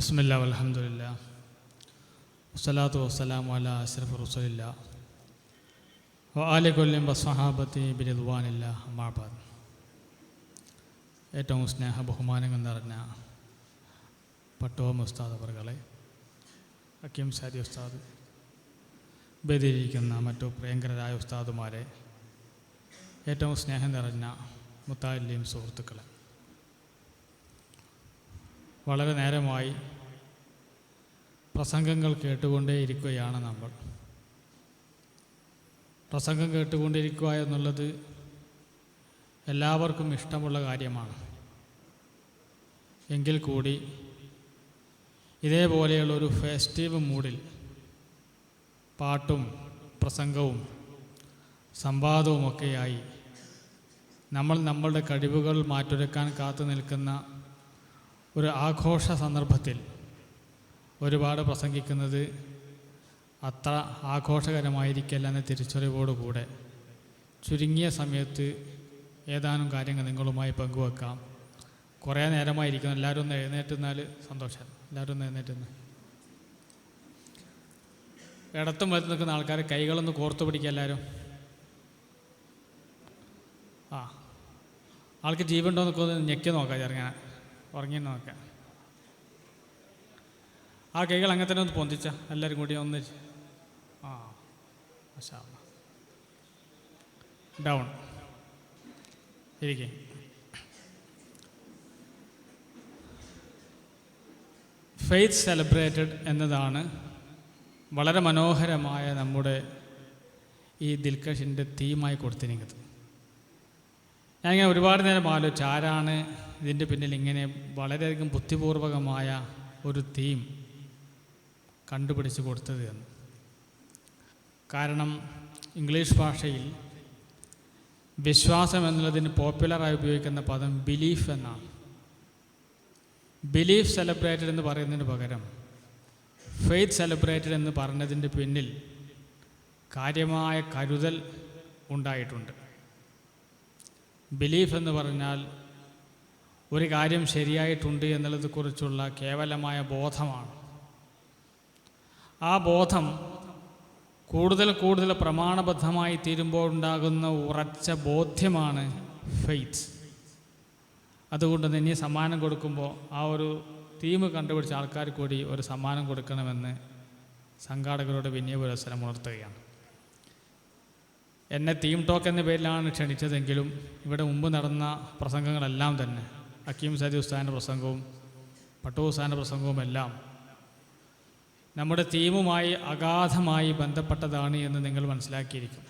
ബിസ്മില്ല അലഹമുല്ല വസ്സലാത്തു വസ്സലാം അല അഷ്റഫ് റസൂലില്ല. ആലി കൊല്ലും ബസ്വഹാബത്തി ബിരുദ്വാനില്ല അമ്മാബാദ് ഏറ്റവും സ്നേഹ ബഹുമാനങ്ങൾ നിറഞ്ഞ പട്ടോം ഉസ്താദ് അവർകളെ അക്കീം സാരി ഉസ്താദ് ബദിരിക്കുന്ന മറ്റു പ്രിയങ്കരായ ഉസ്താദുമാരെ ഏറ്റവും സ്നേഹം നിറഞ്ഞ മുത്താലിയും സുഹൃത്തുക്കളെ. വളരെ നേരമായി പ്രസംഗങ്ങൾ കേട്ടുകൊണ്ടേയിരിക്കുകയാണ് നമ്മൾ. പ്രസംഗം കേട്ടുകൊണ്ടിരിക്കുക എന്നുള്ളത് എല്ലാവർക്കും ഇഷ്ടമുള്ള കാര്യമാണ്. എങ്കിൽ കൂടി ഇതേപോലെയുള്ള ഒരു ഫെസ്റ്റീവ് മൂഡിൽ പാട്ടും പ്രസംഗവും സംവാദവുമൊക്കെയായി നമ്മൾ നമ്മളുടെ കഴിവുകൾ മാറ്റുരക്കാൻ കാത്തു നിൽക്കുന്ന ഒരു ആഘോഷ സന്ദർഭത്തിൽ ഒരുപാട് പ്രസംഗിക്കുന്നത് അത്ര ആഘോഷകരമായിരിക്കില്ല എന്ന തിരിച്ചറിവോടുകൂടെ ചുരുങ്ങിയ സമയത്ത് ഏതാനും കാര്യങ്ങൾ നിങ്ങളുമായി പങ്കുവെക്കാം. കുറേ നേരമായിരിക്കുന്നു. എല്ലാവരും ഒന്ന് എഴുന്നേറ്റുന്നാൽ സന്തോഷം. എല്ലാവരും ഒന്ന് എഴുന്നേറ്റുന്ന് ഇടത്തും വലത്ത് നിൽക്കുന്ന ആൾക്കാർ കൈകളൊന്ന് കോർത്തു പിടിക്കുക എല്ലാവരും. ആ. ആൾക്ക് ജീവനുണ്ടോ എന്നൊക്കെ ഒന്ന് ഞെക്കി നോക്കാം ചെറുങ്ങനെ ഉറങ്ങി നോക്കാം ആ കൈകൾ അങ്ങനെ തന്നെ ഒന്ന് പൊന്തിച്ച. എല്ലാവരും കൂടി ഒന്ന് ആ. ഡൗൺ ഇരിക്കേ. ഫെയ്ത്ത് സെലിബ്രേറ്റഡ് എന്നതാണ് വളരെ മനോഹരമായ നമ്മുടെ ഈ ദിൽക്കഷിന്റെ തീമായി കൊടുത്തിരിക്കുന്നത്. ഞാനിങ്ങനെ ഒരുപാട് നേരം ആലോചിച്ചു ആരാണ് ഇതിന്റെ പിന്നിൽ ഇങ്ങനെ വളരെയധികം ബുദ്ധിപൂർവകമായ ഒരു തീം കണ്ടുപിടിച്ച് കൊടുത്തത് എന്ന്. കാരണം ഇംഗ്ലീഷ് ഭാഷയിൽ വിശ്വാസം എന്നുള്ളതിന് പോപ്പുലറായി ഉപയോഗിക്കുന്ന പദം ബിലീഫ് എന്നാണ്. ബിലീഫ് സെലിബ്രേറ്റഡ് എന്ന് പറയുന്നതിന് പകരം ഫെയ്ത്ത് സെലിബ്രേറ്റഡ് എന്ന് പറഞ്ഞതിന്റെ പിന്നിൽ കാര്യമായ കരുതൽ ഉണ്ടായിട്ടുണ്ട്. ബിലീഫ് എന്ന് പറഞ്ഞാൽ ഒരു കാര്യം ശരിയായിട്ടുണ്ട് എന്നുള്ളതിനെക്കുറിച്ചുള്ള കേവലമായ ബോധമാണ്. ആ ബോധം കൂടുതൽ കൂടുതൽ പ്രമാണബദ്ധമായി തീരുമ്പോൾ ഉണ്ടാകുന്ന ഉറച്ച ബോധ്യമാണ് ഫെയ്ത്ത് അതുകൊണ്ട് തന്നെ സമ്മാനം കൊടുക്കുമ്പോൾ ആ ഒരു തീം കണ്ടുപിടിച്ച ആൾക്കാർ കൂടി ഒരു സമ്മാനം കൊടുക്കണമെന്ന് സംഘാടകരോട് വിനയ പുരസ്സരം ഉണർത്തുകയാണ്. എന്നെ തീം ടോക്ക് എന്ന പേരിലാണ് ക്ഷണിച്ചതെങ്കിലും ഇവിടെ മുമ്പ് നടന്ന പ്രസംഗങ്ങളെല്ലാം തന്നെ അക്കീം സദി ഉസ്താന്റെ പ്രസംഗവും പട്ടു പ്രസംഗവും എല്ലാം നമ്മുടെ തീമുമായി അഗാധമായി ബന്ധപ്പെട്ടതാണ് എന്ന് നിങ്ങൾ മനസ്സിലാക്കിയിരിക്കും.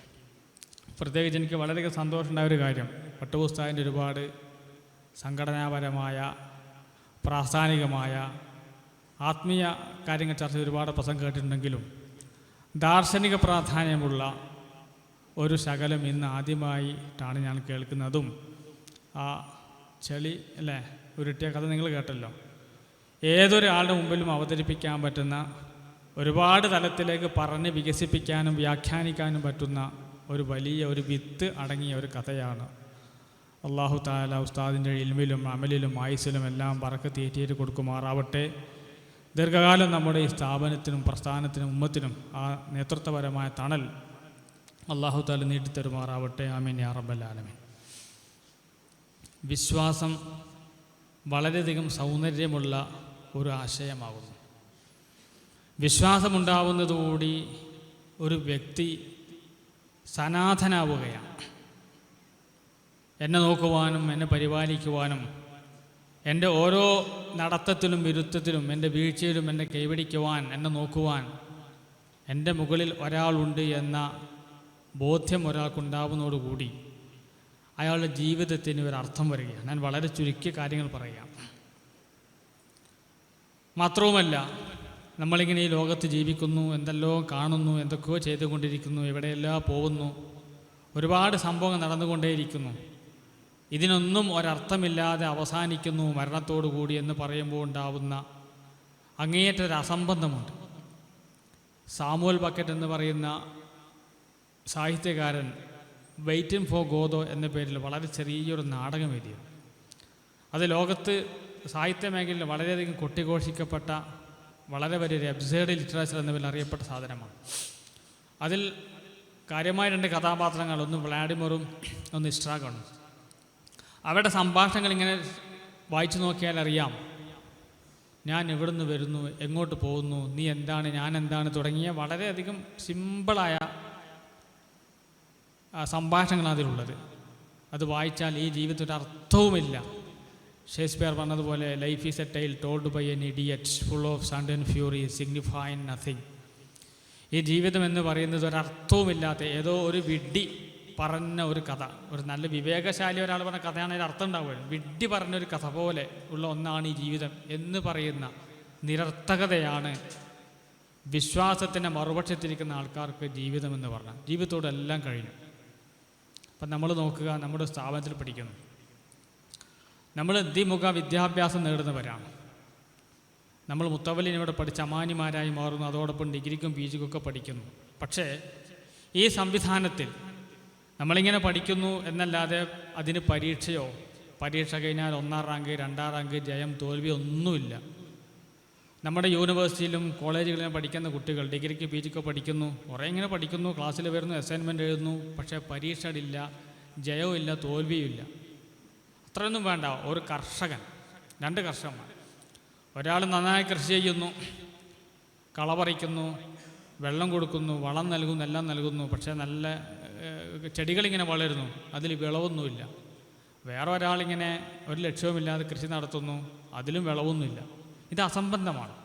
പ്രത്യേകിച്ച് എനിക്ക് വളരെയധികം സന്തോഷമുണ്ടായ ഒരു കാര്യം. പട്ടു ഒരുപാട് സംഘടനാപരമായ പ്രാസ്ഥാനികമായ ആത്മീയ കാര്യങ്ങൾ ചർച്ച ഒരുപാട് പ്രസംഗം കേട്ടിട്ടുണ്ടെങ്കിലും ദാർശനിക പ്രാധാന്യമുള്ള ഒരു ശകലം ഇന്ന് ആദ്യമായിട്ടാണ് ഞാൻ കേൾക്കുന്നതും ആ ചെളി അല്ലേ? ഉരുട്ടിയ കഥ നിങ്ങൾ കേട്ടല്ലോ. ഏതൊരാളുടെ മുമ്പിലും അവതരിപ്പിക്കാൻ പറ്റുന്ന ഒരുപാട് തലത്തിലേക്ക് പറഞ്ഞ് വികസിപ്പിക്കാനും വ്യാഖ്യാനിക്കാനും പറ്റുന്ന ഒരു വലിയ ഒരു വിത്ത് അടങ്ങിയ ഒരു കഥയാണ്. അള്ളാഹു താല ഉസ്താദിന്റെ ഇൽമിലും അമലിലും ആയുസിലും എല്ലാം പറക്ക് തീറ്റിയിട്ട് കൊടുക്കുമാറാവട്ടെ. ദീർഘകാലം നമ്മുടെ ഈ സ്ഥാപനത്തിനും പ്രസ്ഥാനത്തിനും ഉമ്മത്തിനും ആ നേതൃത്വപരമായ തണൽ അള്ളാഹു താല നീട്ടിത്തരുമാറാവട്ടെ. ആമീൻ യാ റബ്ബൽ ആലമീൻ. വിശ്വാസം വളരെയധികം സൗന്ദര്യമുള്ള ഒരു ആശയമാകുന്നു. വിശ്വാസമുണ്ടാവുന്നതോടി ഒരു വ്യക്തി സനാഥനാവുകയാണ് എന്നെ നോക്കുവാനും എന്നെ പരിപാലിക്കുവാനും എന്റെ ഓരോ നടത്തത്തിലും വിരുദ്ധത്തിലും എന്റെ വീഴ്ചയിലും എന്നെ കൈപിടിക്കുവാൻ എന്നെ നോക്കുവാൻ എന്റെ മുകളിൽ ഒരാളുണ്ട് എന്ന ബോധ്യം ഒരാൾക്കുണ്ടാവുന്നതോടുകൂടി അയാളുടെ ജീവിതത്തിന് ഒരു അർത്ഥം വരികയാണ്. ഞാൻ വളരെ ചുരുക്കിയ കാര്യങ്ങൾ പറയാം. മാത്രവുമല്ല നമ്മളിങ്ങനെ ഈ ലോകത്ത് ജീവിക്കുന്നു എന്തെല്ലോ കാണുന്നു എന്തൊക്കെയോ ചെയ്തുകൊണ്ടിരിക്കുന്നു എവിടെയെല്ലാം പോകുന്നു ഒരുപാട് സംഭവങ്ങൾ നടന്നുകൊണ്ടേയിരിക്കുന്നു. ഇതിനൊന്നും ഒരർത്ഥമില്ലാതെ അവസാനിക്കുന്നു മരണത്തോടു കൂടി എന്ന് പറയുമ്പോൾ ഉണ്ടാവുന്ന അങ്ങേയറ്റ ഒരു അസംബന്ധമുണ്ട് സാമുവൽ ബക്കറ്റ് എന്ന് പറയുന്ന സാഹിത്യകാരൻ വെയിറ്റിംഗ് ഫോർ ഗോദോ എന്ന പേരിൽ വളരെ ചെറിയൊരു നാടകം എഴുതിയത്. അത് ലോകത്ത് സാഹിത്യ മേഖലയിൽ വളരെയധികം കൊട്ടിഘോഷിക്കപ്പെട്ട വളരെ വലിയൊരു എബ്സേർഡ് ലിറ്ററേച്ചർ എന്ന പേരിൽ അറിയപ്പെട്ട സാധനമാണ്. അതിൽ കാര്യമായ രണ്ട് കഥാപാത്രങ്ങൾ ഒന്ന് വ്ളാഡിമറും ഒന്ന് ഇസ്ട്രാഗണും അവരുടെ സംഭാഷണങ്ങൾ ഇങ്ങനെ വായിച്ചു നോക്കിയാൽ അറിയാം. ഞാൻ എവിടുന്ന് വരുന്നു എങ്ങോട്ട് പോകുന്നു നീ എന്താണ് ഞാൻ എന്താണ് തുടങ്ങിയ വളരെയധികം സിമ്പിളായ സംഭാഷണങ്ങളാണ് അതിലുള്ളത്. അത് വായിച്ചാൽ ഈ ജീവിതത്തിൽ അർത്ഥവുമില്ല. ഷേക്സ്പിയർ പറഞ്ഞതുപോലെ life is a tale told by an idiot full of sound and fury signifying nothing ഈ ജീവിതം എന്ന് പറയുന്നത് ഒരർത്ഥവുമില്ലാത്ത ഏതോ ഒരു വിഡ്ഢി പറഞ്ഞ ഒരു കഥ. ഒരു നല്ല വിവേകശാലി ഒരാൾ പറഞ്ഞ കഥയാണെങ്കിൽ അർത്ഥം ഉണ്ടാവുകയാണ് വിഡ്ഢി പറഞ്ഞൊരു കഥ പോലെ ഉള്ള ഒന്നാണ് ഈ ജീവിതം എന്ന് പറയുന്ന നിരർത്ഥകതയാണ് വിശ്വാസത്തിന്റെ മറുപക്ഷത്തിരിക്കുന്ന ആൾക്കാർക്ക് ജീവിതം എന്ന് പറഞ്ഞാൽ. ജീവിതത്തോടെല്ലാം കഴിഞ്ഞു. അപ്പം നമ്മൾ നോക്കുക നമ്മുടെ സ്ഥാപനത്തിൽ പഠിക്കുന്നു. നമ്മൾ ദ്വിമുഖ വിദ്യാഭ്യാസം നേടുന്നവരാണ്. നമ്മൾ മുത്തവലിനോട് പഠിച്ച അമാനിമാരായി മാറുന്നു അതോടൊപ്പം ഡിഗ്രിക്കും പി ജിക്കും ഒക്കെ പഠിക്കുന്നു. പക്ഷേ ഈ സംവിധാനത്തിൽ നമ്മളിങ്ങനെ പഠിക്കുന്നു എന്നല്ലാതെ അതിന് പരീക്ഷയോ പരീക്ഷ കഴിഞ്ഞാൽ ഒന്നാം റാങ്ക് രണ്ടാം റാങ്ക് ജയം തോൽവി ഒന്നുമില്ല. നമ്മുടെ യൂണിവേഴ്സിറ്റിയിലും കോളേജുകളിലും പഠിക്കുന്ന കുട്ടികൾ ഡിഗ്രിക്ക് പി ജിക്കോ പഠിക്കുന്നു കുറേ ഇങ്ങനെ പഠിക്കുന്നു ക്ലാസ്സിൽ വരുന്നു അസൈൻമെന്റ് എഴുതുന്നു പക്ഷേ പരീക്ഷകളില്ല തോൽവിയും ഇല്ല അത്രയൊന്നും വേണ്ട ഒരു കർഷകൻ രണ്ട് കർഷകന്മാർ. ഒരാൾ നന്നായി കൃഷി ചെയ്യുന്നു കള പറിക്കുന്നു വെള്ളം കൊടുക്കുന്നു വളം നൽകുന്നു എല്ലാം നൽകുന്നു പക്ഷേ നല്ല ചെടികളിങ്ങനെ വളരുന്നു അതിൽ വിളവൊന്നുമില്ല. വേറെ ഒരാളിങ്ങനെ ഒരു ലക്ഷ്യവുമില്ലാതെ കൃഷി നടത്തുന്നു അതിലും വിളവൊന്നുമില്ല. ഇത് അസംബന്ധമാണ്.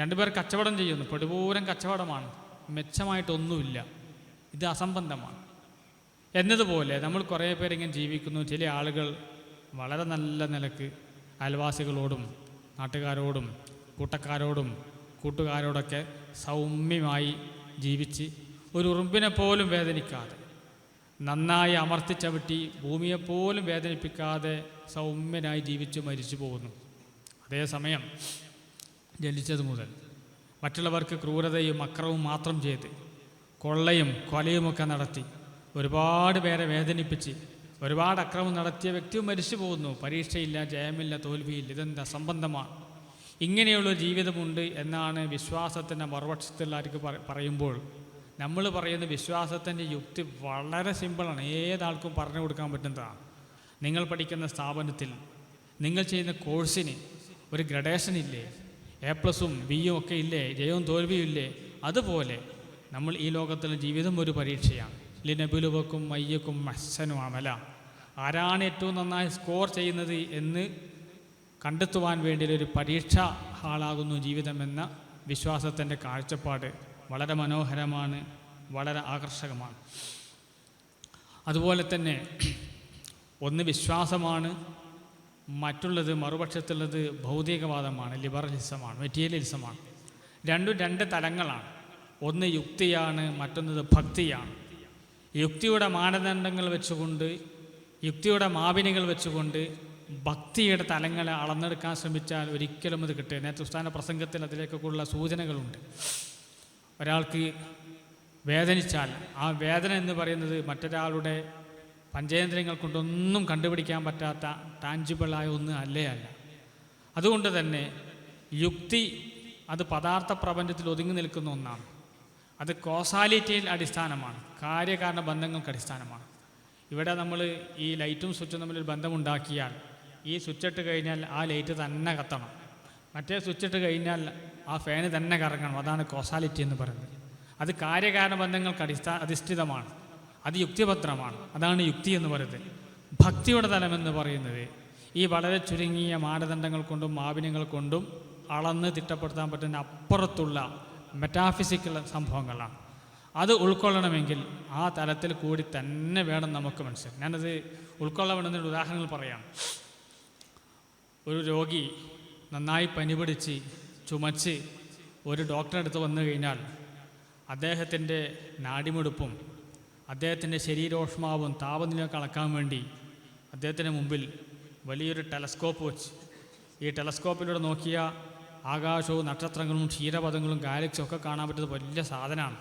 രണ്ടുപേർ കച്ചവടം ചെയ്യുന്നു. പെടുപൂരം കച്ചവടമാണ്. മെച്ചമായിട്ടൊന്നുമില്ല. ഇത് അസംബന്ധമാണ്. എന്നതുപോലെ നമ്മൾ കുറേ പേരിങ്ങനെ ജീവിക്കുന്നു. ചില ആളുകൾ വളരെ നല്ല നിലയ്ക്ക് അയൽവാസികളോടും നാട്ടുകാരോടും കൂട്ടക്കാരോടും കൂട്ടുകാരോടൊക്കെ സൗമ്യമായി ജീവിച്ച് ഒരു ഉറുമ്പിനെ പോലും വേദനിക്കാതെ നന്നായി അമർത്തിച്ചവിട്ടി ഭൂമിയെപ്പോലും വേദനിപ്പിക്കാതെ സൗമ്യനായി ജീവിച്ച് മരിച്ചു പോകുന്നു. അതേസമയം ജനിച്ചത് മുതൽ മറ്റുള്ളവർക്ക് ക്രൂരതയും അക്രവും മാത്രം ചെയ്ത് കൊള്ളയും കൊലയുമൊക്കെ നടത്തി ഒരുപാട് പേരെ വേദനിപ്പിച്ച് ഒരുപാട് അക്രമം നടത്തിയ വ്യക്തിയും മരിച്ചു പോകുന്നു. പരീക്ഷയില്ല ജയമില്ല തോൽവിയില്ല. ഇതെന്താ സംബന്ധമാണ്? ഇങ്ങനെയുള്ള ജീവിതമുണ്ട് എന്നാണ് വിശ്വാസത്തിന്റെ മറുപക്ഷത്തിലാർക്ക് പറയുമ്പോൾ നമ്മൾ പറയുന്ന വിശ്വാസത്തിന്റെ യുക്തി വളരെ സിമ്പിളാണ്. ഏതാൾക്കും പറഞ്ഞു കൊടുക്കാൻ പറ്റുന്നതാണ്. നിങ്ങൾ പഠിക്കുന്ന സ്ഥാപനത്തിൽ നിങ്ങൾ ചെയ്യുന്ന കോഴ്സിന് ഒരു ഗ്രഡേഷൻ ഇല്ലേ? എ പ്ലസും ബിയും ഒക്കെ ഇല്ലേ? ജയവും തോൽവിയും ഇല്ലേ? അതുപോലെ നമ്മൾ ഈ ലോകത്തിലെ ജീവിതം ഒരു പരീക്ഷയാണ്. ലിനബുലുവക്കും മയ്യക്കും മഹ്സനും അമല. ആരാണ് ഏറ്റവും നന്നായി സ്കോർ ചെയ്യുന്നത് എന്ന് കണ്ടെത്തുവാൻ വേണ്ടി ഒരു പരീക്ഷ ഹാളാകുന്നു ജീവിതമെന്ന വിശ്വാസത്തിന്റെ കാഴ്ചപ്പാട്. വളരെ മനോഹരമാണ് വളരെ ആകർഷകമാണ്. അതുപോലെ തന്നെ ഒന്ന് വിശ്വാസമാണ് മറ്റുള്ളത് മറുപക്ഷത്തുള്ളത് ഭൗതികവാദമാണ് ലിബറലിസമാണ് മെറ്റീരിയലിസമാണ് രണ്ടും രണ്ട് തലങ്ങളാണ്. ഒന്ന് യുക്തിയാണ് മറ്റൊന്നത് ഭക്തിയാണ്. യുക്തിയുടെ മാനദണ്ഡങ്ങൾ വെച്ചുകൊണ്ട് യുക്തിയുടെ മാപിനികൾ വെച്ചുകൊണ്ട് ഭക്തിയുടെ തലങ്ങളെ അളന്നെടുക്കാൻ ശ്രമിച്ചാൽ ഒരിക്കലും അത് കിട്ടുക നേരത്തെ ഉസ്ഥാന പ്രസംഗത്തിൽ അതിലേക്കൊക്കെയുള്ള സൂചനകളുണ്ട്. ഒരാൾക്ക് വേദനിച്ചാൽ ആ വേദന എന്ന് പറയുന്നത് മറ്റൊരാളുടെ പഞ്ചേന്ദ്രിയങ്ങൾ കൊണ്ടൊന്നും കണ്ടുപിടിക്കാൻ പറ്റാത്ത ടാഞ്ചിബിളായ ഒന്ന് അല്ലേ അല്ല. അതുകൊണ്ട് തന്നെ യുക്തി അത് പദാർത്ഥ പ്രപഞ്ചത്തിൽ ഒതുങ്ങി നിൽക്കുന്ന ഒന്നാണ്. അത് കോസാലിറ്റിയിൽ അടിസ്ഥാനമാണ്. കാര്യകാരണ ബന്ധങ്ങൾക്ക് അടിസ്ഥാനമാണ്. ഇവിടെ നമ്മൾ ഈ ലൈറ്റും സ്വിച്ചും തമ്മിലൊരു ബന്ധമുണ്ടാക്കിയാൽ ഈ സ്വിച്ച് ഇട്ട് കഴിഞ്ഞാൽ ആ ലൈറ്റ് തന്നെ കത്തണം. മറ്റേ സ്വിച്ച് ഇട്ട് കഴിഞ്ഞാൽ ആ ഫാന് തന്നെ കറങ്ങണം. അതാണ് കോസാലിറ്റി എന്ന് പറയുന്നത്. അത് കാര്യകാരണ ബന്ധങ്ങൾക്ക് അടിസ്ഥാന അധിഷ്ഠിതമാണ്. അത് യുക്തിപത്രമാണ്. അതാണ് യുക്തി എന്ന് പറയുന്നത്. ഭക്തിയുടെ തലമെന്ന് പറയുന്നത് ഈ വളരെ ചുരുങ്ങിയ മാനദണ്ഡങ്ങൾ കൊണ്ടും മാപിന്യങ്ങൾ കൊണ്ടും അളന്ന് തിട്ടപ്പെടുത്താൻ പറ്റുന്ന അപ്പുറത്തുള്ള മെറ്റാഫിസിക്കൽ സംഭവങ്ങളാണ്. അത് ഉൾക്കൊള്ളണമെങ്കിൽ ആ തലത്തിൽ കൂടി തന്നെ വേണം നമുക്ക് മനസ്സിലാക്കി ഞാനത് ഉൾക്കൊള്ളണമെന്നൊരു ഉദാഹരണങ്ങൾ പറയാം. ഒരു രോഗി നന്നായി പനി പിടിച്ച് ചുമച്ച് ഒരു ഡോക്ടറെ അടുത്ത് വന്നു കഴിഞ്ഞാൽ അദ്ദേഹത്തിന്റെ നാടിമെടുപ്പും അദ്ദേഹത്തിന്റെ ശരീരോഷ്മാവും താപനിലയൊക്കെ അളക്കാൻ വേണ്ടി അദ്ദേഹത്തിന് മുമ്പിൽ വലിയൊരു ടെലസ്കോപ്പ് വെച്ച്. ഈ ടെലസ്കോപ്പിലൂടെ നോക്കിയ ആകാശവും നക്ഷത്രങ്ങളും ക്ഷീരപഥങ്ങളും ഗാലക്സിയും ഒക്കെ കാണാൻ പറ്റുന്ന വലിയ സാധനമാണ്.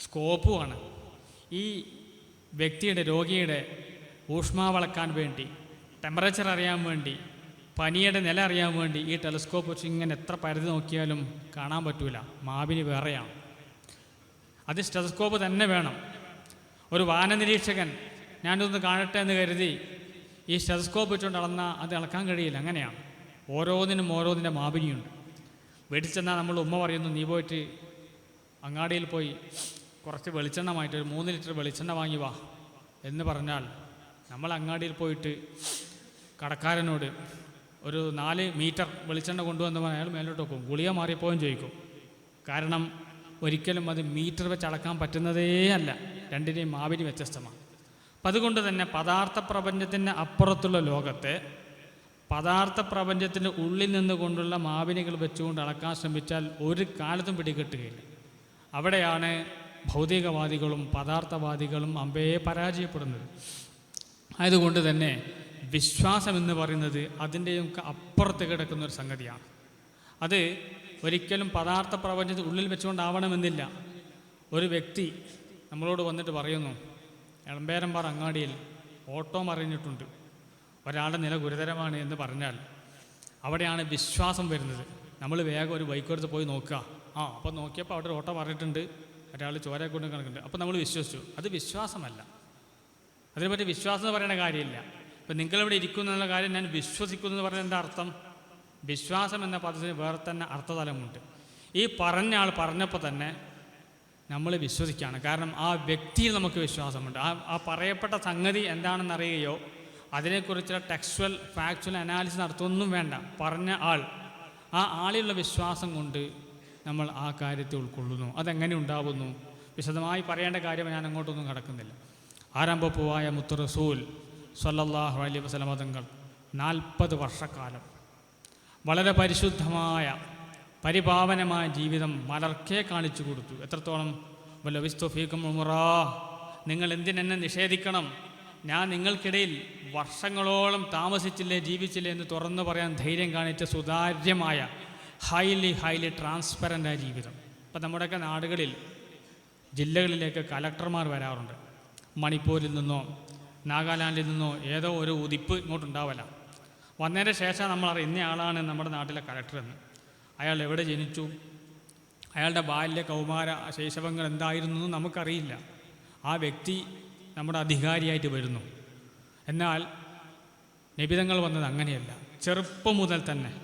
സ്കോപ്പുമാണ് ഈ വ്യക്തിയുടെ രോഗിയുടെ ഊഷ്മാവ് അളക്കാൻ വേണ്ടി ടെമ്പറേച്ചർ അറിയാൻ വേണ്ടി പനിയുടെ നില അറിയാൻ വേണ്ടി ഈ ടെലിസ്കോപ്പ് വെച്ച് ഇങ്ങനെ എത്ര പരിധി നോക്കിയാലും കാണാൻ പറ്റൂല. മാവിന് വേറെയാണ്. അത് സ്റ്റെതസ്കോപ്പ് തന്നെ വേണം. ഒരു വാന നിരീക്ഷകൻ ഞാനിതൊന്ന് കാണട്ടെ എന്ന് കരുതി ഈ സ്റ്റെസ്കോപ്പ് വെച്ചുകൊണ്ട് അളന്നാൽ അത് അളക്കാൻ കഴിയില്ല. അങ്ങനെയാണ്. ഓരോന്നിനും ഓരോന്നിന്റെ മാപിനിയുണ്ട്. വീട്ടിൽ ചെന്നാൽ നമ്മൾ ഉമ്മ പറയുന്നു നീ പോയിട്ട് അങ്ങാടിയിൽ പോയി കുറച്ച് വെളിച്ചെണ്ണമായിട്ട് ഒരു മൂന്ന് ലിറ്റർ വെളിച്ചെണ്ണ വാങ്ങി വാ. എന്ന് പറഞ്ഞാൽ നമ്മൾ അങ്ങാടിയിൽ പോയിട്ട് കടക്കാരനോട് ഒരു നാല് മീറ്റർ വെളിച്ചെണ്ണ കൊണ്ടുവന്ന് പറഞ്ഞാൽ മേലോട്ട് വെക്കും ഗുളിക മാറിപ്പോയും ചോദിക്കും. കാരണം ഒരിക്കലും അത് മീറ്റർ വെച്ച് അളക്കാൻ പറ്റുന്നതേ അല്ല. രണ്ടിനെയും മാവിന് വ്യത്യസ്തമാണ്. അപ്പം അതുകൊണ്ട് തന്നെ പദാർത്ഥ പ്രപഞ്ചത്തിന് അപ്പുറത്തുള്ള ലോകത്തെ പദാർത്ഥ പ്രപഞ്ചത്തിന്റെ ഉള്ളിൽ നിന്ന് കൊണ്ടുള്ള മാവിനികൾ വെച്ചുകൊണ്ട് അളക്കാൻ ശ്രമിച്ചാൽ ഒരു കാലത്തും പിടികിട്ടുകയില്ല. അവിടെയാണ് ഭൗതികവാദികളും പദാർത്ഥവാദികളും അമ്പയെ പരാജയപ്പെടുന്നത്. ആയതുകൊണ്ട് തന്നെ വിശ്വാസം എന്ന് പറയുന്നത് അതിന്റെയും അപ്പുറത്ത് കിടക്കുന്ന ഒരു സംഗതിയാണ്. അത് ഒരിക്കലും പദാർത്ഥ പ്രപഞ്ചത്തിൽ ഉള്ളിൽ വെച്ചുകൊണ്ടാവണമെന്നില്ല. ഒരു വ്യക്തി നമ്മളോട് വന്നിട്ട് പറയുന്നു എളമ്പേരമ്പാറ അങ്ങാടിയിൽ ഓട്ടോ മറിഞ്ഞിട്ടുണ്ട്. ഒരാളുടെ നില ഗുരുതരമാണ് എന്ന് പറഞ്ഞാൽ അവിടെയാണ് വിശ്വാസം വരുന്നത്. നമ്മൾ വേഗം ഒരു ബൈക്ക് എടുത്ത് പോയി നോക്കുക. ആ അപ്പോൾ നോക്കിയപ്പോൾ അവിടെ ഒരു ഓട്ടോ പറഞ്ഞിട്ടുണ്ട് ഒരാൾ ചോര കൊണ്ട് കിടക്കുന്നുണ്ട് അപ്പോൾ നമ്മൾ വിശ്വസിച്ചു അത് വിശ്വാസമല്ല. അതിനെപ്പറ്റി വിശ്വാസം എന്ന് പറയുന്ന കാര്യമില്ല. ഇപ്പം നിങ്ങളിവിടെ ഇരിക്കുന്നു എന്നുള്ള കാര്യം ഞാൻ വിശ്വസിക്കുന്നു എന്ന് പറഞ്ഞാൽ എന്താ അർത്ഥം? വിശ്വാസം എന്ന പദത്തിന് വേറെ തന്നെ അർത്ഥതലമുണ്ട്. ഈ പറഞ്ഞ ആൾ പറഞ്ഞപ്പോൾ തന്നെ നമ്മൾ വിശ്വസിക്കുകയാണ് കാരണം ആ വ്യക്തിയിൽ നമുക്ക് വിശ്വാസമുണ്ട്. ആ ആ പറയപ്പെട്ട സംഗതി എന്താണെന്ന് അറിയുകയോ അതിനെക്കുറിച്ചുള്ള ടെക്സ്വൽ ഫാക്ച്വൽ അനാലിസിസ് നടത്തുമൊന്നും വേണ്ട. പറഞ്ഞ ആൾ. ആ ആളിലുള്ള വിശ്വാസം കൊണ്ട് നമ്മൾ ആ കാര്യത്തെ ഉൾക്കൊള്ളുന്നു. അതെങ്ങനെ ഉണ്ടാവുന്നു? വിശദമായി പറയേണ്ട കാര്യം ഞാൻ അങ്ങോട്ടൊന്നും കടക്കുന്നില്ല. ആരംഭപ്പൂവായ മുത്തു റസൂൽ സല്ലല്ലാഹു അലൈഹി വസല്ലമ തങ്ങൾ നാൽപ്പത് വർഷക്കാലം വളരെ പരിശുദ്ധമായ പരിപാവനമായ ജീവിതം മലർക്കെ കാണിച്ചു കൊടുത്തു. എത്രത്തോളം? വലവിസ്തുഫീക്കും ഉമറാ നിങ്ങൾ എന്തിനെന്നെ നിഷേധിക്കണം? ഞാൻ നിങ്ങൾക്കിടയിൽ വർഷങ്ങളോളം താമസിച്ചില്ലേ ജീവിച്ചില്ലേ എന്ന് തുറന്നു പറയാൻ ധൈര്യം കാണിച്ച സുതാര്യമായ ഹൈലി ഹൈലി ട്രാൻസ്പെറന്റായ ജീവിതം. ഇപ്പം നമ്മുടെയൊക്കെ നാടുകളിൽ ജില്ലകളിലേക്ക് കലക്ടർമാർ വരാറുണ്ട്. മണിപ്പൂരിൽ നിന്നോ നാഗാലാൻഡിൽ നിന്നോ ഏതോ ഒരു ഉദിപ്പ് ഇങ്ങോട്ടുണ്ടാവില്ല വന്നതിന് ശേഷം നമ്മൾ ഇന്നയാളാണ് നമ്മുടെ നാട്ടിലെ കലക്ടർ എന്ന്. അയാൾ എവിടെ ജനിച്ചു? അയാളുടെ ബാല്യ കൗമാര ശൈശവങ്ങൾ എന്തായിരുന്നു എന്ന് നമുക്കറിയില്ല. ആ വ്യക്തി നമ്മുടെ അധികാരിയായിട്ട് വരുന്നു. എന്നാൽ നിബിതങ്ങൾ വന്നത് അങ്ങനെയല്ല. ചെറുപ്പം മുതൽ തന്നെ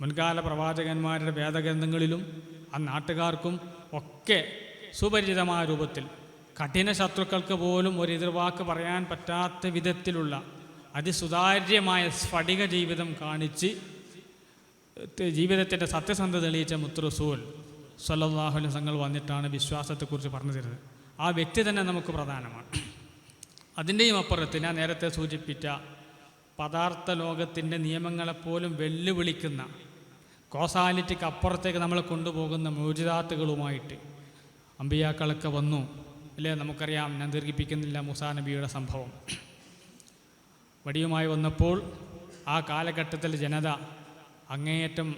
മുൻകാല പ്രവാചകന്മാരുടെ വേദഗ്രന്ഥങ്ങളിലും ആ നാട്ടുകാർക്കും ഒക്കെ സുപരിചിതമായ രൂപത്തിൽ കഠിന ശത്രുക്കൾക്ക് പോലും ഒരു എതിർവാക്ക് പറയാൻ പറ്റാത്ത വിധത്തിലുള്ള അതിസുതാര്യമായ സ്ഫടിക ജീവിതം കാണിച്ച് ജീവിതത്തിന്റെ സത്യസന്ധത തെളിയിച്ച മുത്തുറസൂൽ സല്ലാഹുലം സംഘങ്ങൾ വന്നിട്ടാണ് വിശ്വാസത്തെക്കുറിച്ച് പറഞ്ഞു തരുന്നത്. ആ വ്യക്തി തന്നെ നമുക്ക് പ്രധാനമാണ്. അതിന്റെയും അപ്പുറത്ത് ഞാൻ നേരത്തെ സൂചിപ്പിച്ച പദാർത്ഥ ലോകത്തിന്റെ നിയമങ്ങളെപ്പോലും വെല്ലുവിളിക്കുന്ന കോസാലിറ്റിക്ക് അപ്പുറത്തേക്ക് നമ്മളെ കൊണ്ടുപോകുന്ന മോചിതാത്തുകളുമായിട്ട് അമ്പിയാക്കളൊക്കെ വന്നു. അല്ലേ? നമുക്കറിയാം ഞാൻ ദീർഘിപ്പിക്കുന്നില്ല മുസാ നബിയുടെ സംഭവം. വടിയുമായി വന്നപ്പോൾ ആ കാലഘട്ടത്തിൽ ജനത അങ്ങേയറ്റം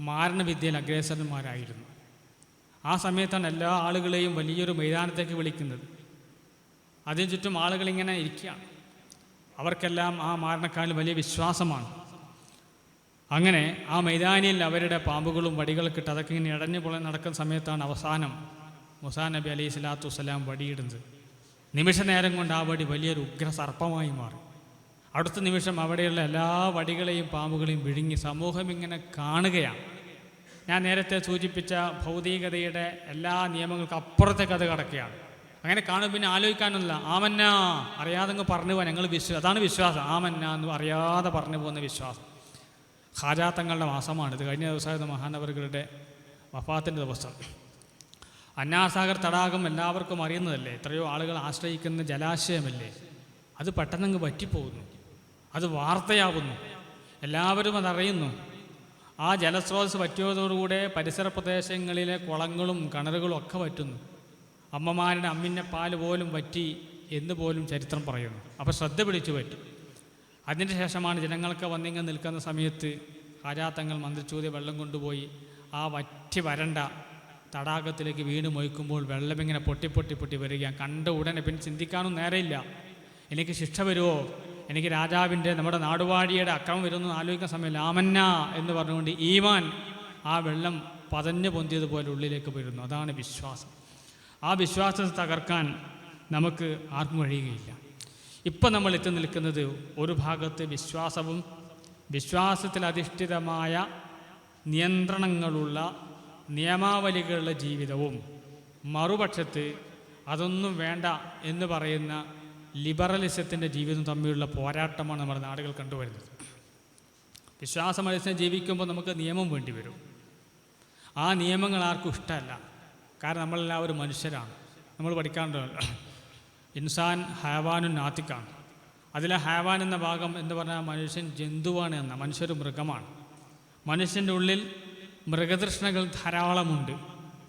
മാരണവിദ്യയിൽ അഗ്രേസരന്മാരായിരുന്നു. ആ സമയത്താണ് എല്ലാ ആളുകളെയും വലിയൊരു മൈതാനത്തേക്ക് വിളിക്കുന്നത്. അതിന് ചുറ്റും ആളുകളിങ്ങനെ ഇരിക്കുകയാണ്. അവർക്കെല്ലാം ആ മാരണക്കാരിൽ വലിയ വിശ്വാസമാണ്. അങ്ങനെ ആ മൈതാനിയിൽ അവരുടെ പാമ്പുകളും വടികളൊക്കെ ഇട്ട് അതൊക്കെ ഇങ്ങനെ ഇടഞ്ഞു പോലെ നടക്കുന്ന സമയത്താണ് അവസാനം മുസാ നബി അലൈഹി സ്വലാത്തു വസ്സലാം വടിയിടുന്നത്. നിമിഷ നേരം കൊണ്ട് ആ വടി വലിയൊരു ഉഗ്ര സർപ്പമായി മാറി. അടുത്ത നിമിഷം അവിടെയുള്ള എല്ലാ വടികളെയും പാമ്പുകളെയും വിഴുങ്ങി സമൂഹം ഇങ്ങനെ കാണുകയാണ്. ഞാൻ നേരത്തെ സൂചിപ്പിച്ച ഭൗതികതയുടെ എല്ലാ നിയമങ്ങൾക്കും അപ്പുറത്തേക്ക് അത് കടക്കുകയാണ്. അങ്ങനെ കാണും പിന്നെ ആലോചിക്കാനൊന്നുമില്ല. ആമന്ന അറിയാതെ അങ്ങ് പറഞ്ഞു പോകാൻ ഞങ്ങൾ വിശ്വാസം അതാണ് വിശ്വാസം. ആമന്ന എന്ന് അറിയാതെ പറഞ്ഞു പോകുന്ന വിശ്വാസം. ഹാജാത്തങ്ങളുടെ ഇത് കഴിഞ്ഞ ദിവസമായിരുന്നു മഹാനവറുകളുടെ വഫാത്തിന്റെ ദിവസം. അന്നാസാഗർ തടാകം എല്ലാവർക്കും അറിയുന്നതല്ലേ? എത്രയോ ആളുകൾ ആശ്രയിക്കുന്ന ജലാശയമല്ലേ? അത് പെട്ടെന്നങ്ങ് പറ്റിപ്പോകുന്നു അത് വാർത്തയാവുന്നു എല്ലാവരും അതറിയുന്നു. ആ ജലസ്രോതസ് പറ്റിയതോടുകൂടെ പരിസര പ്രദേശങ്ങളിലെ കുളങ്ങളും കിണറുകളും ഒക്കെ പറ്റുന്നു. അമ്മമാരുടെ അമ്മിന്റെ പാൽ പോലും വറ്റി എന്ന് പോലും ചരിത്രം പറയുന്നു. അപ്പോൾ ശ്രദ്ധ പിടിച്ചു പറ്റി. അതിന് ശേഷമാണ് ജനങ്ങൾക്ക് വന്നിങ്ങ് നിൽക്കുന്ന സമയത്ത് ഹാജാത്തങ്ങൾ മന്ത്രിച്ചൂതി വെള്ളം കൊണ്ടുപോയി ആ വറ്റി വരണ്ട തടാകത്തിലേക്ക് വീണ് മൊയ്ക്കുമ്പോൾ വെള്ളം ഇങ്ങനെ പൊട്ടി പൊട്ടി പൊട്ടി വരിക കണ്ട ഉടനെ പിന്നെ ചിന്തിക്കാനും നേരെയില്ല എനിക്ക് ശിക്ഷ വരുമോ? എനിക്ക് രാജാവിന്റെ നമ്മുടെ നാടുവാഴിയുടെ അക്രമം വരുന്നു ആലോചിക്കുന്ന സമയം ലാമന്ന എന്ന് പറഞ്ഞുകൊണ്ട് ഈവാൻ ആ വെള്ളം പതഞ്ഞു പൊന്തിയതുപോലെ ഉള്ളിലേക്ക് പോയിരുന്നു. അതാണ് വിശ്വാസം. ആ വിശ്വാസത്തെ തകർക്കാൻ നമുക്ക് ആർക്കും കഴിയുകയില്ല. ഇപ്പം നമ്മൾ എത്തി നിൽക്കുന്നത് ഒരു ഭാഗത്ത് വിശ്വാസവും വിശ്വാസത്തിൽ അധിഷ്ഠിതമായ നിയന്ത്രണങ്ങളുള്ള നിയമാവലികളുടെ ജീവിതവും. മറുപക്ഷത്ത് അതൊന്നും വേണ്ട എന്ന് പറയുന്ന ലിബറലിസത്തിന്റെ ജീവിതം തമ്മിലുള്ള പോരാട്ടമാണ് നമ്മുടെ നാടുകൾ കണ്ടുവരുന്നത്. വിശ്വാസമനുസരിച്ച് ജീവിക്കുമ്പോൾ നമുക്ക് നിയമം വേണ്ടി വരും. ആ നിയമങ്ങൾ ആർക്കും ഇഷ്ടമല്ല. കാരണം നമ്മളെല്ലാവരും മനുഷ്യരാണ്. നമ്മൾ പഠിക്കാറുണ്ടല്ലോ ഇൻസാൻ ഹയവാനും നാത്തിക്കാണ്. അതിലെ ഹയവാൻ എന്ന ഭാഗം എന്ന് പറഞ്ഞാൽ മനുഷ്യൻ ജന്തുവാണ് എന്ന മനുഷ്യർ മൃഗമാണ്. മനുഷ്യന്റെ ഉള്ളിൽ മൃഗതൃഷ്ണകൾ ധാരാളമുണ്ട്.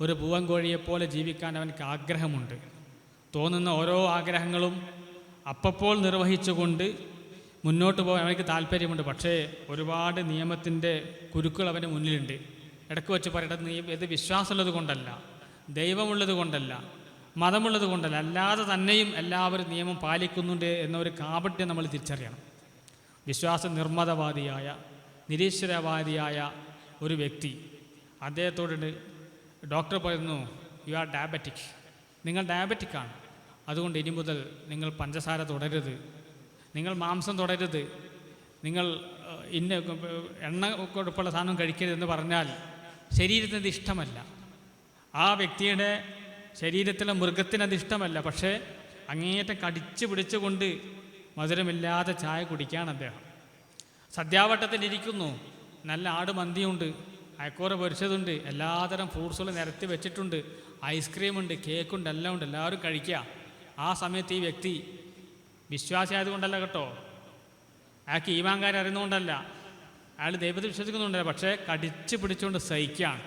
ഒരു പൂവൻ കോഴിയെപ്പോലെ ജീവിക്കാൻ അവനക്ക് ആഗ്രഹമുണ്ട്. തോന്നുന്ന ഓരോ ആഗ്രഹങ്ങളും അപ്പപ്പോൾ നിർവഹിച്ചുകൊണ്ട് മുന്നോട്ട് പോകാൻ അവനക്ക് താല്പര്യമുണ്ട്. പക്ഷേ ഒരുപാട് നിയമത്തിന്റെ കുരുക്കൾ അവന്റെ മുന്നിലുണ്ട്. ഇടയ്ക്ക് വെച്ച് പറയട്ടെ നീ ഇത് വിശ്വാസമുള്ളത് കൊണ്ടല്ല ദൈവമുള്ളത് കൊണ്ടല്ല മതമുള്ളത് കൊണ്ടല്ല അല്ലാതെ തന്നെയും എല്ലാവരും നിയമം പാലിക്കുന്നുണ്ട് എന്നൊരു കാപട്യം നമ്മൾ തിരിച്ചറിയണം. വിശ്വാസ നിർമ്മതവാദിയായ നിരീശ്വരവാദിയായ ഒരു വ്യക്തി അദ്ദേഹത്തോട് ഡോക്ടർ പറയുന്നു യു ആർ ഡയബറ്റിക് നിങ്ങൾ ഡയബറ്റിക്കാണ് അതുകൊണ്ട് ഇനി മുതൽ നിങ്ങൾ പഞ്ചസാര തുടരുത് നിങ്ങൾ മാംസം തുടരുത് നിങ്ങൾ ഇന്ന എണ്ണ കൊടുപ്പുള്ള സാധനം കഴിക്കരുതെന്ന് പറഞ്ഞാൽ ശരീരത്തിന് ഇഷ്ടമല്ല. ആ വ്യക്തിയുടെ ശരീരത്തിലെ മൃഗത്തിന് അത് ഇഷ്ടമല്ല. പക്ഷേ അങ്ങേയറ്റം കടിച്ചു പിടിച്ചുകൊണ്ട് മധുരമില്ലാതെ ചായ കുടിക്കുകയാണ് അദ്ദേഹം. സദ്യാവട്ടത്തിലിരിക്കുന്നു നല്ല ആട് മന്തിയുണ്ട്. അയക്കോറ പൊരിച്ചതുണ്ട്. എല്ലാതരം ഫ്രൂട്ട്സുകളും നിരത്തി വെച്ചിട്ടുണ്ട്. ഐസ്ക്രീമുണ്ട് കേക്കുണ്ട് എല്ലാം ഉണ്ട് എല്ലാവരും കഴിക്കുക. ആ സമയത്ത് ഈ വ്യക്തി വിശ്വാസി ആയതുകൊണ്ടല്ല കേട്ടോ. അയാൾക്ക് ഈമാങ്കാരെ അറിയുന്നതുകൊണ്ടല്ല. അയാൾ ദൈവത്തിൽ വിശ്വസിക്കുന്നുണ്ടല്ല. പക്ഷേ കടിച്ച് പിടിച്ചുകൊണ്ട് സഹിക്കുകയാണ്.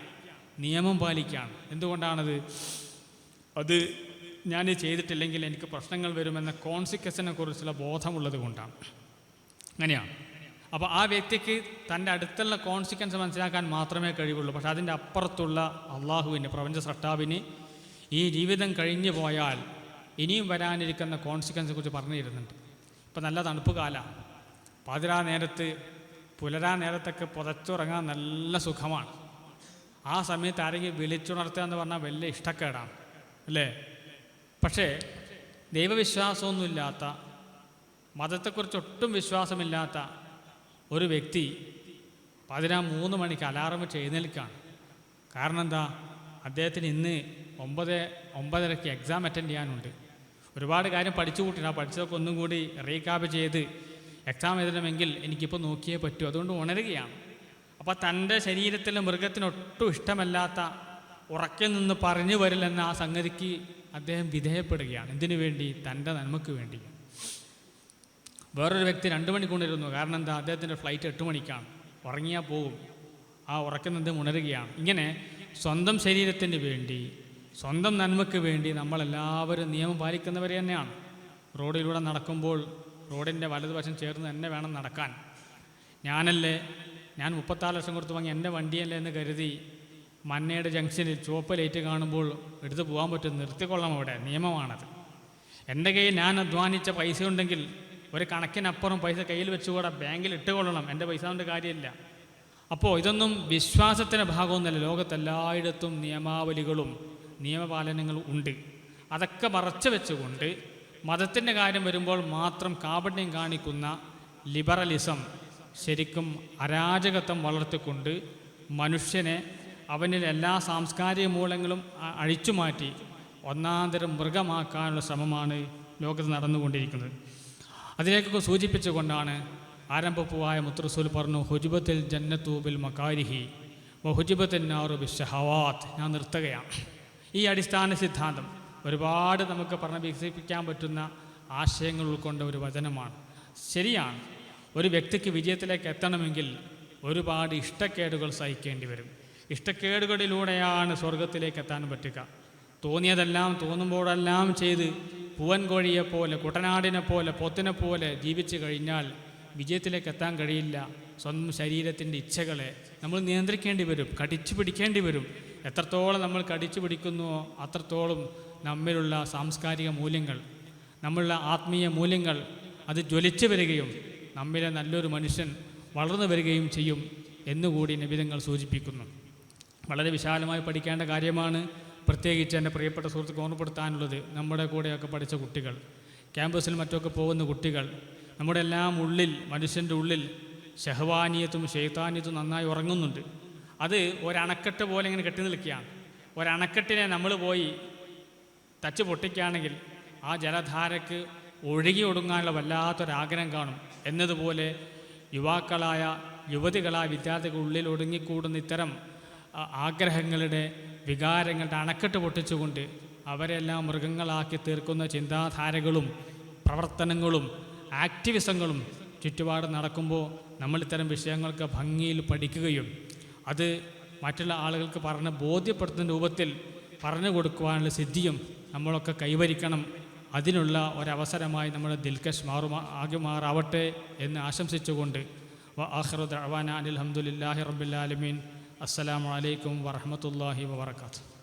നിയമം പാലിക്കുകയാണ്. എന്തുകൊണ്ടാണത്? അത് ഞാൻ ചെയ്തിട്ടില്ലെങ്കിൽ എനിക്ക് പ്രശ്നങ്ങൾ വരുമെന്ന കോൺസിക്വൻസിനെ കുറിച്ചുള്ള ബോധമുള്ളത് കൊണ്ടാണ്. അങ്ങനെയാണ് അപ്പോൾ ആ വ്യക്തിക്ക് തന്റെ അടുത്തുള്ള കോൺസിക്വൻസ് മനസ്സിലാക്കാൻ മാത്രമേ കഴിവുള്ളൂ. പക്ഷേ അതിന്റെ അപ്പുറത്തുള്ള അള്ളാഹുവിന് പ്രപഞ്ച സൃഷ്ടാവിന് ഈ ജീവിതം കഴിഞ്ഞു പോയാൽ ഇനിയും വരാനിരിക്കുന്ന കോൺസിക്വൻസിനെ കുറിച്ച് പറഞ്ഞു തരുന്നുണ്ട് ഇപ്പം നല്ല തണുപ്പ് കാലമാണ് പാതിരാ നേരത്ത് പുലരാ നേരത്തൊക്കെ പുതച്ചുറങ്ങാൻ നല്ല സുഖമാണ്. ആ സമയത്ത് ആരെങ്കിലും വിളിച്ചുണർത്തുക എന്ന് പറഞ്ഞാൽ വലിയ ഇഷ്ടക്കേടാണ്. അല്ലേ? പക്ഷേ ദൈവവിശ്വാസമൊന്നുമില്ലാത്ത മതത്തെക്കുറിച്ച് ഒട്ടും വിശ്വാസമില്ലാത്ത ഒരു വ്യക്തി പതിനാ മൂന്ന് മണിക്ക് അലാറം വെച്ച് എഴുന്നേൽക്കാണ് കാരണം എന്താ? അദ്ദേഹത്തിന് ഇന്ന് ഒമ്പത് ഒമ്പതരയ്ക്ക് എക്സാം അറ്റൻഡ് ചെയ്യാനുണ്ട്. ഒരുപാട് കാര്യം പഠിച്ചു കൂട്ടിന് ആ പഠിച്ചതൊക്കെ ഒന്നും കൂടി റീകാപ്പ് ചെയ്ത് എക്സാം എഴുതണമെങ്കിൽ എനിക്കിപ്പോൾ നോക്കിയേ പറ്റൂ. അതുകൊണ്ട് ഉണരുകയാണ്. അപ്പോൾ തന്റെ ശരീരത്തിലെ മൃഗത്തിനൊട്ടും ഇഷ്ടമല്ലാത്ത ഉറക്കിൽ നിന്ന് പറഞ്ഞു വരില്ലെന്ന ആ സംഗതിക്ക് അദ്ദേഹം വിധേയപ്പെടുകയാണ്. എന്തിനു വേണ്ടി? തന്റെ നന്മയ്ക്ക് വേണ്ടി. വേറൊരു വ്യക്തി രണ്ട് മണിക്കൊണ്ടിരുന്നു കാരണം എന്താ? അദ്ദേഹത്തിന്റെ ഫ്ലൈറ്റ് എട്ട് മണിക്കാണ്. ഉറങ്ങിയാൽ പോകും ആ ഉറക്കം നിന്ന് ഉണരുകയാണ്. ഇങ്ങനെ സ്വന്തം ശരീരത്തിന് വേണ്ടി സ്വന്തം നന്മയ്ക്ക് വേണ്ടി നമ്മളെല്ലാവരും നിയമം പാലിക്കുന്നവർ തന്നെയാണ്. റോഡിലൂടെ നടക്കുമ്പോൾ റോഡിന്റെ വലതുവശം ചേർന്ന് തന്നെ വേണം നടക്കാൻ. ഞാനല്ലേ ഞാൻ മുപ്പത്താറ് ലക്ഷം കൊടുത്ത് വാങ്ങി എന്റെ വണ്ടിയല്ലേ എന്ന് കരുതി മന്നയുടെ ജംഗ്ഷനിൽ ചുവപ്പ് ലൈറ്റ് കാണുമ്പോൾ എടുത്തു പോകാൻ പറ്റും. നിർത്തിക്കൊള്ളണം അവിടെ. നിയമമാണത്. എന്റെ കയ്യിൽ ഞാൻ അധ്വാനിച്ച പൈസ ഉണ്ടെങ്കിൽ ഒരു കണക്കിനപ്പുറം പൈസ കയ്യിൽ വെച്ചുകൂടെ. ബാങ്കിൽ ഇട്ടുകൊള്ളണം. എന്റെ പൈസ കൊണ്ട് കാര്യമില്ല. അപ്പോൾ ഇതൊന്നും വിശ്വാസത്തിന്റെ ഭാഗമൊന്നുമല്ല. ലോകത്തെല്ലായിടത്തും നിയമാവലികളും നിയമപാലനങ്ങളും ഉണ്ട്. അതൊക്കെ മറച്ചു വെച്ചുകൊണ്ട് മതത്തിന്റെ കാര്യം വരുമ്പോൾ മാത്രം കാപണ്യം കാണിക്കുന്ന ലിബറലിസം ശരിക്കും അരാജകത്വം വളർത്തിക്കൊണ്ട് മനുഷ്യനെ അവനിൽ എല്ലാ സാംസ്കാരിക മൂലങ്ങളും അഴിച്ചുമാറ്റി ഒന്നാന്തരം മൃഗമാക്കാനുള്ള ശ്രമമാണ് ലോകത്ത് നടന്നുകൊണ്ടിരിക്കുന്നത്. അതിലേക്കൊക്കെ സൂചിപ്പിച്ചുകൊണ്ടാണ് ആരംഭപ്പുവായ മുത്തറസൂൽ പറഞ്ഞു ഹുജുബത്തിൽ ജന്നത്തൂബിൽ മക്കാരിഹി വ ആറു ബിഷഹവാത്ത് ഞാൻ നിർത്തുകയാണ്. ഈ അടിസ്ഥാന സിദ്ധാന്തം. ഒരുപാട് നമുക്ക് പറഞ്ഞ് വികസിപ്പിക്കാൻ പറ്റുന്ന ആശയങ്ങൾ ഉൾക്കൊണ്ട ഒരു വചനമാണ്. ശരിയാണ്. ഒരു വ്യക്തിക്ക് വിജയത്തിലേക്ക് എത്തണമെങ്കിൽ ഒരുപാട് ഇഷ്ടക്കേടുകൾ സഹിക്കേണ്ടി വരും. ഇഷ്ടക്കേടുകളിലൂടെയാണ് സ്വർഗത്തിലേക്ക് എത്താൻ പറ്റുക. തോന്നിയതെല്ലാം തോന്നുമ്പോഴെല്ലാം ചെയ്ത് പൂവൻ കോഴിയെ പോലെ കുട്ടനാടിനെ പോലെ പോത്തിനെ പോലെ ജീവിച്ചു കഴിഞ്ഞാൽ വിജയത്തിലേക്ക് എത്താൻ കഴിയില്ല. സ്വന്തം ശരീരത്തിന്റെ ഇച്ഛകളെ നമ്മൾ നിയന്ത്രിക്കേണ്ടി വരും കടിച്ചു പിടിക്കേണ്ടി വരും. എത്രത്തോളം നമ്മൾ കടിച്ചു പിടിക്കുന്നുവോ അത്രത്തോളം നമ്മിലുള്ള സാംസ്കാരിക മൂല്യങ്ങൾ നമ്മളുടെ ആത്മീയ മൂല്യങ്ങൾ അത് ജ്വലിച്ചു വരികയും നമ്മിലെ നല്ലൊരു മനുഷ്യൻ വളർന്നു വരികയും ചെയ്യും എന്നുകൂടി നിബിധങ്ങൾ സൂചിപ്പിക്കുന്നു. വളരെ വിശാലമായി പഠിക്കേണ്ട കാര്യമാണ് പ്രത്യേകിച്ച് എന്റെ പ്രിയപ്പെട്ട സുഹൃത്തുക്ക് ഓർമ്മപ്പെടുത്താനുള്ളത് നമ്മുടെ കൂടെയൊക്കെ പഠിച്ച കുട്ടികൾ ക്യാമ്പസിൽ മറ്റൊക്കെ പോകുന്ന കുട്ടികൾ നമ്മുടെ എല്ലാം ഉള്ളിൽ മനുഷ്യന്റെ ഉള്ളിൽ ഷഹവാനിയത്തും ഷെയ്ത്താനിയത്തും നന്നായി ഉറങ്ങുന്നുണ്ട്. അത് ഒരണക്കെട്ട് പോലെ ഇങ്ങനെ കെട്ടി നിൽക്കുകയാണ്. ഒരണക്കെട്ടിനെ നമ്മൾ പോയി തച്ച് പൊട്ടിക്കുകയാണെങ്കിൽ ആ ജലധാരക്ക് ഒഴുകി ഒടുങ്ങാനുള്ള വല്ലാത്തൊരാഗ്രഹം കാണും. എന്നതുപോലെ യുവാക്കളായ യുവതികളായ വിദ്യാർത്ഥികൾ ഉള്ളിൽ ഒടുങ്ങിക്കൂടുന്ന ഇത്തരം ആഗ്രഹങ്ങളുടെ വികാരങ്ങളുടെ അണക്കെട്ട് പൊട്ടിച്ചുകൊണ്ട് അവരെല്ലാം മൃഗങ്ങളാക്കി തീർക്കുന്ന ചിന്താധാരകളും പ്രവർത്തനങ്ങളും ആക്ടിവിസങ്ങളും ചുറ്റുപാട് നടക്കുമ്പോൾ നമ്മൾ ഇത്തരം വിഷയങ്ങൾക്ക് ഭംഗിയിൽ പഠിക്കുകയും അത് മറ്റുള്ള ആളുകൾക്ക് പറഞ്ഞ് ബോധ്യപ്പെടുത്തുന്ന രൂപത്തിൽ പറഞ്ഞു കൊടുക്കുവാനുള്ള സിദ്ധിയും നമ്മളൊക്കെ കൈവരിക്കണം. അതിനുള്ള ഒരവസരമായി നമ്മുടെ ദിൽക്കഷ് മാറുമാ ആകുമാറാവട്ടെ എന്ന് ആശംസിച്ചുകൊണ്ട് ആഹ്റു ദഅവാന അനിൽ അഹമ്മദില്ലാഹി റബ്ബിൽ ആലമീൻ. അസ്സലാമു അലൈക്കും വറഹ്മത്തുള്ളാഹി വബറകാതുഹു.